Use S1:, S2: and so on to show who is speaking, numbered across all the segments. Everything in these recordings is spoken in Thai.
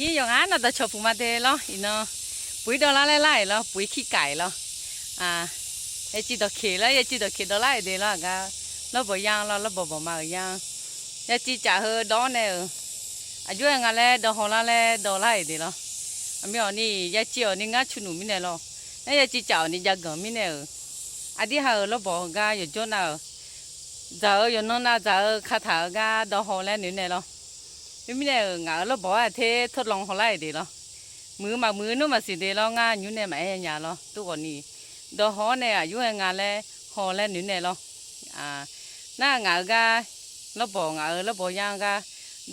S1: ยี่อย่างนั้นเราจะชอบมาเดลอีเนาะปุ๋ยดอลลาร์ไล่ๆแล้วปุ๋ยขี้ไก่แล้วอ่าไอจีดอกเขแล้วไอจีดอกเขดอลลาร์เดแล้วก็แล้วบ่ยางแล้วแล้วบ่บ่มาอย่างไอจีจ่าเฮดอนเนี่ยอายุยังไงแล้วดอฮอลลาร์แล้วดอลลาร์เดแล้วอเมียนี่ยาจีอ๋นี่งาชุนุมิเนี่ยแล้วไอ้ยาจีจ่านี่ยากงมิเนี่ยอดีฮะแล้วบ่กาอยู่จนน่ะจะเออยู่นั่นนะจะเออคาถากาดอฮอลแล้วนี่เนี่ยแล้ วมิมิเนี่ยงาเราบอกว่าเททดลองเขาไล่ดีเนาะมือมามือนู้นมาสิเดีแล้วงานอยู่เนี่ยมาเอ็นยาเนาะตัวนี้ดอหอเนี่ยอยู่งานแล้วหอแล้วนี่เนี่ยเนาะอ่าหน้างากาเราบอกงาเราบอกยังกา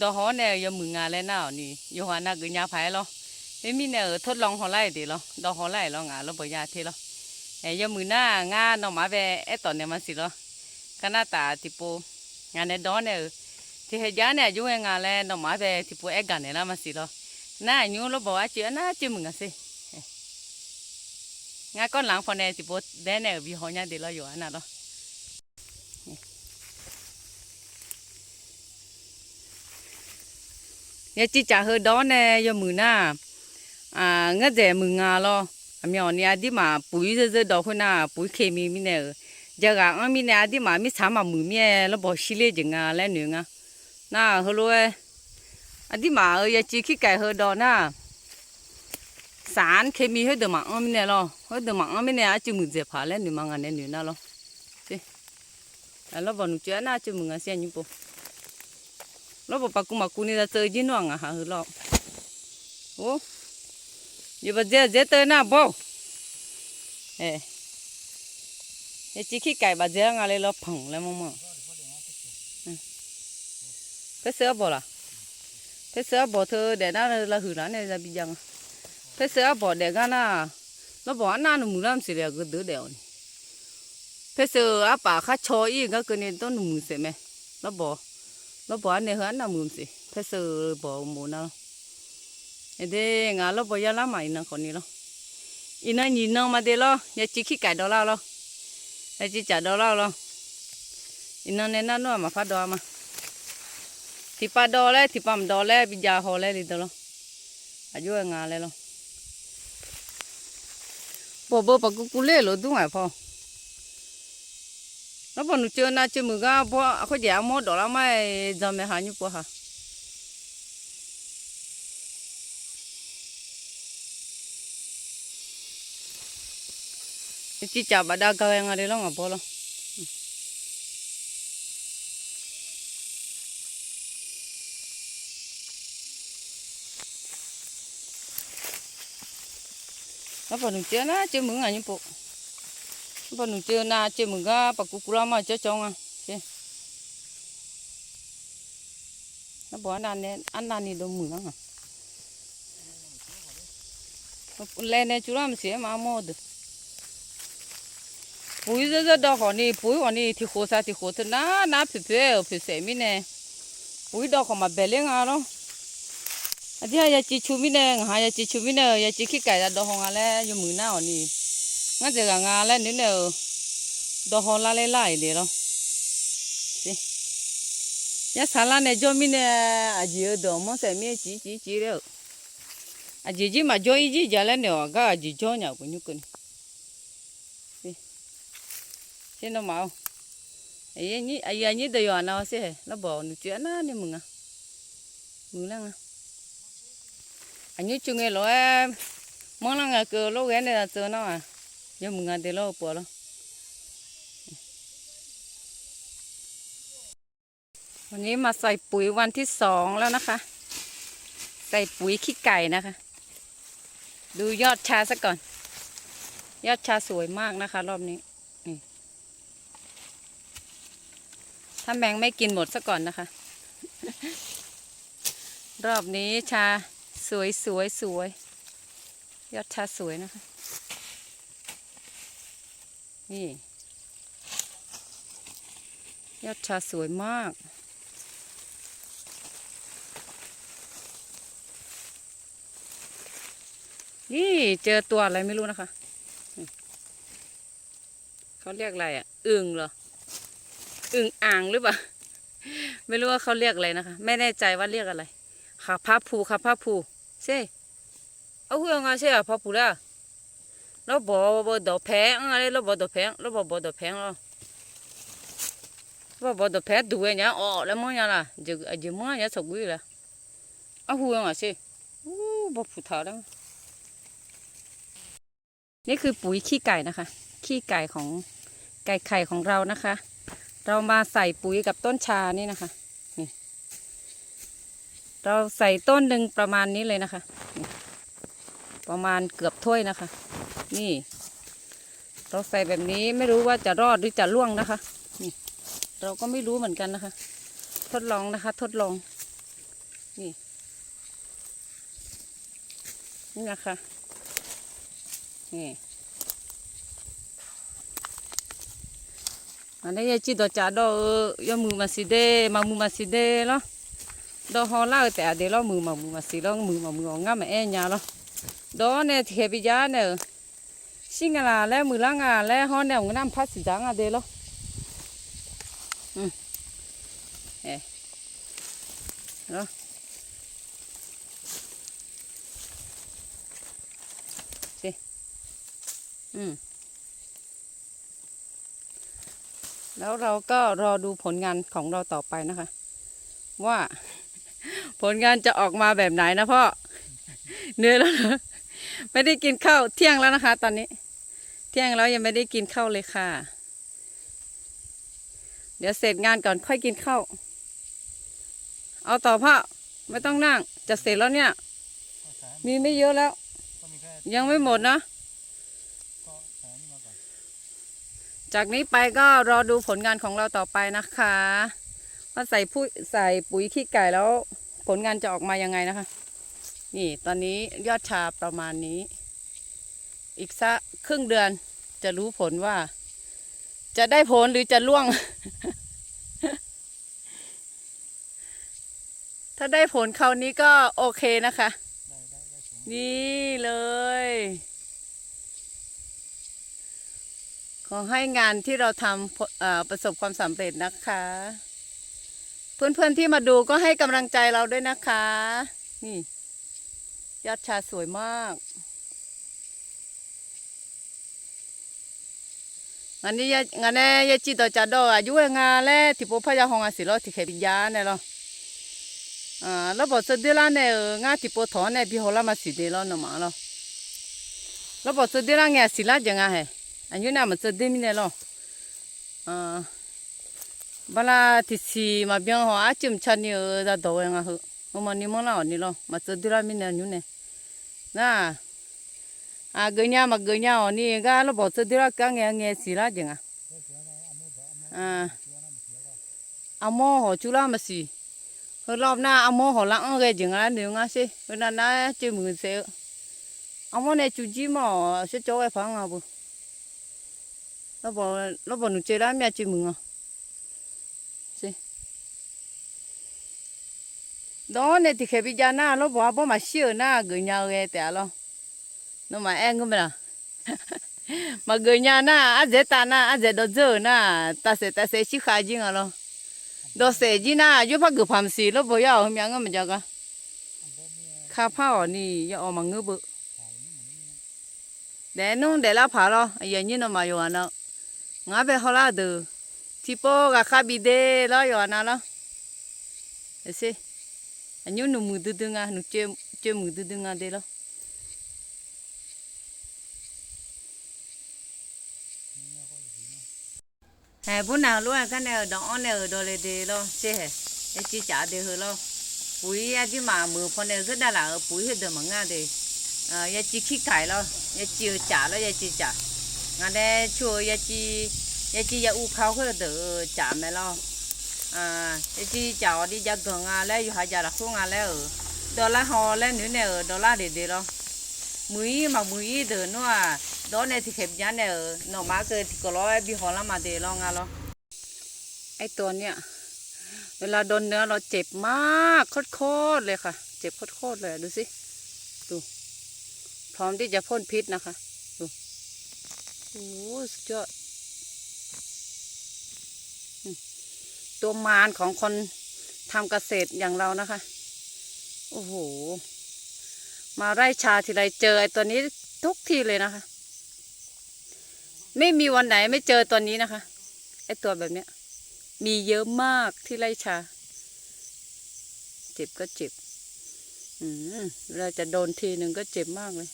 S1: ดอหอเนี่ยยมืองานแล้วหน่านี่อยู่หันนักยาไผ่เนาะมิมิเนี่ยทดลองเขาไล่ดีเนาะดอหอไล่เนางาเราบอกยาเทเนาะเอ้ยมือหน้างานเนาะมาแบบเอตอนเนี่ยมันสิเนาะก็หน้าตาติโปงานในดอเนี่ย ที่เฮีาเนี่ยอยู่งานแล้วน้องมาไปที่ปูวยกันเนี่ยนะมาสิโลน่าอยู่รบอกว่าเจ้าน่าจะมึงกันสิงานก้อนหลังพอเนี่ยที่ป่วยแดนเนี่ยวิหอยาเดี๋ยวเราอยู่อันนั้นลอเนี่ยจิจ่าเฮดอนเนี่ยยมือหน้าอ่าเงาเจมืองาโลออเมียเนี่ยดิมาปุ๋ยเจอๆดอกคนน่ะปุ๋ยเคมีมีเนี่ยจะกะอเมีเนี่ยดิมามีสามมือเมียแล้วบอกชิเลจัอะแล้วหนึ่งอะ na, hơ lô à đi mà ở à, chỉ khi cái hơ đó na. Sản khi mi hơi được mạng ông này lo. Hơi được mạng ông này chỉ mừng dẹp phá lên được mà anh này na lo. Chứ à lo vào nụ chuyện na chỉ mừng anh à xem như bộ lo vào bạc cũng mà cũng này là chơi gì noang à hả hơ lo. Ô. Giờ bây giờ giờ tới na bộ ê. Chỉ khi cái bà giờ ngà lên lo phẳng lên mong mong phải sữa bỏ là phải sữa bỏ thơ để nó là hư nó này là bị giằng. Phải sữa bỏ để gan nó nó bỏ nó nó muốn làm gì là cứ đứa đèo này. Phải sữa áp bà khá cho ý các cái này tôi nó muốn gì mẹ. Nó bỏ nó bỏ này hơn nó muốn gì phải sữa bỏ muốn nào thế ngà nó bỏ ra lắm mày nó còn gì đâu ina nhìn nó mà đi lo nhà chỉ khi cải đó lao lo nhà chỉ trả đó lao lo ina nên nó mà phát đó mà tipa dole tipa m dole bija hole li dolo aju luôn. le lo bo bo pa ku kule lo du ngai pho nó bọn chưa na chưa mừng ga bo khoi giả mót đó là mai giờ mày hà như po hà chỉ chả bà đa cái ngay đi luôn à bo luôn. Nó vào nụ chưa na chưa mừng à như bộ nó vào nụ chưa na chưa mừng ga bà cụ cụ mà cho chong à. Chứ nó bỏ ăn nè, ăn ăn thì đâu mừng à lên này chú làm gì mà mua được. Bụi rất rất đau họ nè bụi họ nè thì khổ sa thì khổ thế na na phê phê phê phê mi nè. Bụi đau họ mà bể lên à đó thì hay chỉ chú mi nè ha ya chỉ chú mi nè ya chỉ khi cài ra đồ hồng à lẽ dùng mười nào nè ngã giờ cả ngà lẽ nữa nè, đồ hồng la lẽ lại đi đó đi ya sala này cho mi nè à chỉ ở đồ mà xem mi chỉ chỉ chỉ đó à chỉ chỉ mà cho ý gì giờ lẽ nè cái à gì cho nhau cũng như cái thế nó mau ấy nhỉ ấy nhỉ đời nào sẽ, nó bỏ nó chuyện nó nè mừng à? Mừng lắm à? Anh nhớ chung nghe lo em mong là ngà cờ lo ghé này là chờ nó à nhớ mừng ngà để lo bỏ lo วันนี้มาใส่ปุ๋ยวันที่สองแล้วนะคะ ใส่ปุ๋ยขี้ไก่นะคะ ดูยอดชาซะก่อน ยอดชาสวยมากนะคะ รอบนี้นี่ถ้าแมงไม่กินหมดซะก่อนนะคะ รอบนี้ชา สวยสวยสวยยอดชาสวยนะคะ นี่ ยอดชาสวยมาก นี่เจอตัวอะไรไม่รู้นะคะ เขาเรียกอะไรอะอึ่งเหรออึ่งอ่างหรือเปล่า ไม่รู้ว่าเขาเรียกอะไรนะคะ ไม่แน่ใจว่าเรียกอะไร ค่ะพระภูค่ะพระภูเซ่เอาหัวงาเซ่อะพอปูละแล้วบ่บ่ดอกแพงอะไรแล้วบ่ดอกแพงแล้วบ่บ่ดอกแพงแล้วบ่บ่ดอกแพงดูเนี้ยอ๋อแล้วมั้งยังล่ะจะจะมั้งยังสกุยละเอาหัวงาเซ่อู้บ่ผูถาแล้วนี่คือปุ๋ยขี้ไก่นะคะ ขี้ไก่ของไก่ไข่ของเรานะคะ เรามาใส่ปุ๋ยกับต้นชานี่นะคะ เราใส่ต้นหนึ่งประมาณนี้เลยนะคะ ประมาณเกือบถ้วยนะคะ นี่ เราใส่แบบนี้ไม่รู้ว่าจะรอดหรือจะล่วงนะคะนี่เราก็ไม่รู้เหมือนกันนะคะ ทดลองนะคะ ทดลอง นี่ นี่นะคะนี่อันนี้ยายจีดอจ่าดอยามือมาสิเดมามือมาสิเดเนาะ ดอฮอล่าแต่เดี๋ยวเรามือมามือมาสิแล้วมือมามือง่ามมาเอ็นยาเนาะดอเนี่ยเทปิยาเนี่ยชิงอะไรแล้วมือล่างอะแล้วฮอเนี่ยมันน้ำพัดสิจังอะเดี๋ยวเนาะอืมเอ๊ะเนาะสิอืมแล้วเราก็รอดูผลงานของเราต่อไปนะคะ ว่า ผลงานจะออกมาแบบไหนนะพ่อเหนื่อยแล้วนะไม่ได้กินข้าวเที่ยงแล้วนะคะ ตอนนี้ เที่ยงแล้วยังไม่ได้กินข้าวเลยค่ะ เดี๋ยวเสร็จงานก่อนค่อยกินข้าวเอาต่อพ่อไม่ต้องนั่งจะเสร็จแล้วเนี่ย มีไม่เยอะแล้ว ยังไม่หมดนะจากนี้ไปก็รอดูผลงานของเราต่อไปนะคะ ว่าใส่ผู้ใส่ปุ๋ยขี้ไก่แล้วผลงานจะออกมายังไงนะคะ นี่ตอนนี้ยอดชาประมาณนี้ อีกสักครึ่งเดือนจะรู้ผลว่า จะได้ผลหรือจะล่วง ถ้าได้ผลคราวนี้ก็โอเคนะคะ นี่เลย ขอให้งานที่เราทำประสบความสำเร็จนะคะ เพื่อนๆที่มาดูก็ให้กำลังใจเราด้วยนะคะ นี่ยอดชาสวยมากงานนี้ยงานนี้ยะจีต่อจัดดออายุงานแลที่พบพยาหงอาศิลป์ที่เขบิยาเนี่ยหรออ่าแล้วบอกจะเดือนเนี่ยงาที่ปวดท้องเนี่ยพี่หัวละมาสิเดือนละหน่อมาแล้วแล้วบอกจะเดือนละเนี่ยสิละจังไงอันนี้น่ะมันจะเนมีเนี่หรออาบลาที่สีเบี้ยหัวอาจุ่มชันเนี่ะโดนงามันนี่มันละอันนี้หรอมาจะเดือนมีเนี่ยอยู่เนี่ยน่ะอ่าเกยเนี่ยมายเนี่ยอันนี้นละกังเงี้ยเงี้ยสิละจังไง
S2: ได้เสียนะเอา มือบอกเอามือ
S1: อ่า
S2: เสียนะมันเสียก็
S1: อาโมหัวจุลามาสิเฮรอบหน้าอาโมหัวลังเกจิงอะเดี๋ยวงั้นสิเวลาหน้าจืมือเสียอาโมเนี่ยจุจีมาเสียจ้อยฟังอะบุแล้วบอกแล้วบอกหนูเจอแล้วเมียจืมืออะสิ ดอนเนี่ยที่เคยไปจาน่าแล้วบอกว่ามาเชื่อหน้าเกยยาวเอแต่ละน้องมาแองก็ไม่ละมาเกยยาหน้าอาเจตาหน้าอาเจดเจอหน้าตาเสตาเสชิข nhớ nụ mù tư tư nga, nụ chơi chơi mù tư tư nga đây lo hè bữa nào luôn cái này ở đó này ở đó này đây lo, chơi hè. Cái chỉ trả để hơi lo. Bụi à, cái mà mưa phong này rất là là ở bụi hết được mà nga để à cái chỉ khí cải lo cái chỉ trả lo cái chỉ trả. Nga đây chua cái chỉ cái chỉ cái u khâu hết được trả mày lo. À ya chỉ trả đi ra gần à lấy hai giờ là không à lấy ở đó là họ lấy nữa này ở đó là để để lo mũi mà mũi được nó à đó này thì khép giá này ở nó má cơ thì có lo bị họ làm mà để lo ngà lo ไอตัวเนี้ยเวลาโดนเนื้อเราเจ็บมากโคตรๆเลยค่ะ เจ็บโคตรๆเลยดูสิดูพร้อมที่จะพ่นพิษนะคะดูโอ้โหสุดยอดอืม ตัวมารของคนทำเกษตรอย่างเรานะคะ โอ้โห มาไร่ชาทีไรเจอไอ้ตัวนี้ทุกทีเลยนะคะ ไม่มีวันไหนไม่เจอตัวนี้นะคะ ไอ้ตัวแบบเนี้ย มีเยอะมากที่ไร่ชา เจ็บก็เจ็บ อืมเราจะโดนทีหนึ่งก็เจ็บมากเลย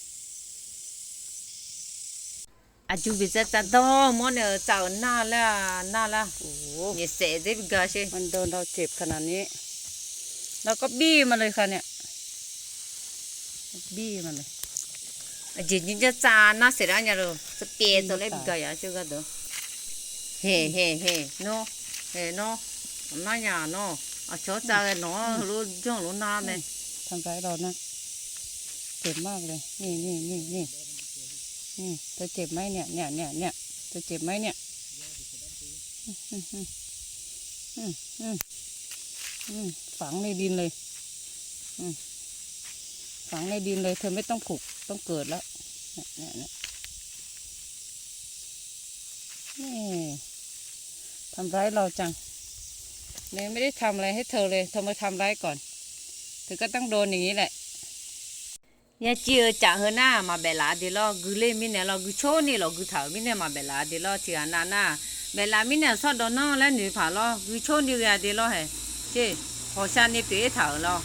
S3: à chú bị rất là đau món này chảo na là na là
S1: โอ้โห
S3: nhẹ sẽ đấy bị gà chứ
S1: มันโดนเราเจ็บขนาดนี้เราก็บี้มันเลยค่ะเนี่ย บี้มันเลย
S3: à chỉ những cái cha na sẽ ra nhà rồi sẽ bể cho lấy bị gà ya chứ cái đó hè hè hè nó hè nó nó nhà nó à chỗ cha nó luôn trong luôn na này
S1: ทำร้ายเรานะเจ็บมากเลย นี่นี่นี่นี่ จะเจ็บไหมเนี่ยเนี่ยเนี่ยเนี่ยจะเจ็บไหมเนี่ยฝังในดินเลยฝังในดินเลย เธอไม่ต้องผูกต้องเกิดแล้วเนี่ยเนี่ยเนี่ยนี่ทำร้ายเราจังเนี่ยไม่ได้ทำอะไรให้เธอเลย เธอมาทำร้ายก่อน เธอก็ต้องโดนอย่างนี้แหละ
S3: เนี่ยเจียจ่าเฮน่ามาเบลาเดลอกุเลมิเนี่ยลอกุโชนี่ลอกุถามิเนี่มาเบลาเดลอเจียนา
S1: นาเบลามิเนี่อดอนอง
S3: แล้
S1: วหนูผาลกุโชนี่เดียเดลอเฮเจพอชานี่เป๋ถาลอ